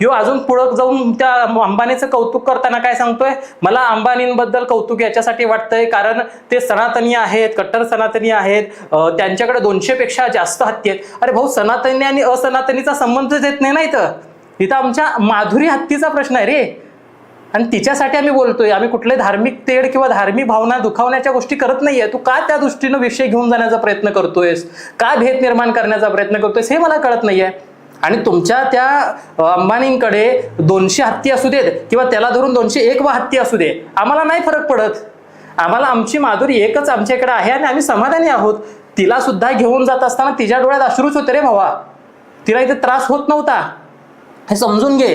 ह्यो अजून पुढं जाऊन त्या अंबानीचं कौतुक करताना काय सांगतोय? मला अंबानींबद्दल कौतुक याच्यासाठी वाटतंय कारण ते सनातनी आहेत कट्टर सनातनी आहेत त्यांच्याकडे दोनशे पेक्षा जास्त हत्ती आहेत. अरे भाऊ सनातनी आणि असनातनीचा संबंधच येत नाही ना इथं? इथं आमच्या माधुरी हत्तीचा प्रश्न आहे रे. आणि तिच्यासाठी आम्ही बोलतोय आम्ही कुठले धार्मिक तेढ किंवा धार्मिक भावना दुखावण्याच्या गोष्टी करत नाहीये. तू का त्या दृष्टीनं विषय घेऊन जाण्याचा प्रयत्न करतोयस? का भेद निर्माण करण्याचा प्रयत्न करतोयस? हे मला कळत नाहीये. आणि तुमच्या त्या अंबानींकडे दोनशे हत्ती असू देत किंवा त्याला धरून दोनशे एक व हत्ती असू दे आम्हाला नाही फरक पडत. आम्हाला आमची माधुरी एकच आमच्याकडे आहे आणि आम्ही समाधानी आहोत. तिला सुद्धा घेऊन जात असताना तिच्या डोळ्यात अश्रूच होते रे भावा. तिला इथे त्रास होत नव्हता. हे समजून घे.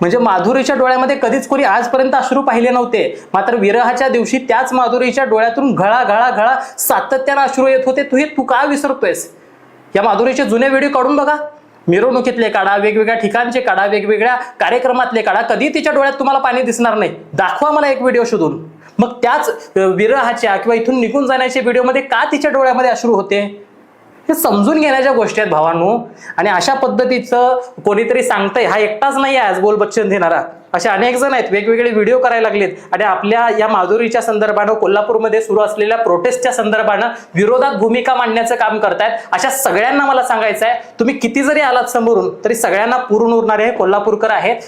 म्हणजे माधुरीच्या डोळ्यामध्ये कधीच कोणी आजपर्यंत अश्रू पाहिले नव्हते. मात्र विरहाच्या दिवशी त्याच माधुरीच्या डोळ्यातून घळा घळा घळा सातत्यानं अश्रू येत होते. तू हे तू का विसरतोयस? या माधुरीचे जुने व्हिडिओ काढून बघा. मिरवणुकीतले काढा वेगवेगळ्या ठिकाणचे काढा वेगवेगळ्या कार्यक्रमातले काढा. कधी तिच्या डोळ्यात तुम्हाला पाणी दिसणार नाही. दाखवा मला एक व्हिडिओ शोधून. मग त्याच विरहाच्या किंवा इथून निघून जाण्याच्या व्हिडिओमध्ये का तिच्या डोळ्यामध्ये अश्रू होते? हे समजून घेण्याच्या गोष्टी आहेत भावांनो. आणि अशा पद्धतीचं कोणीतरी सांगतंय हा एकटाच नाही आहे आज बोल बच्चन देणारा. असे अनेक जण आहेत वेगवेगळे व्हिडिओ करायला लागलेत. आणि आपल्या या माधुरीच्या संदर्भानं कोल्हापूरमध्ये सुरू असलेल्या प्रोटेस्टच्या संदर्भानं विरोधात भूमिका मांडण्याचं काम करतायत. अशा सगळ्यांना मला सांगायचं आहे तुम्ही किती जरी आलात समोरून तरी सगळ्यांना पुरून उरणारे हे कोल्हापूरकर आहेत.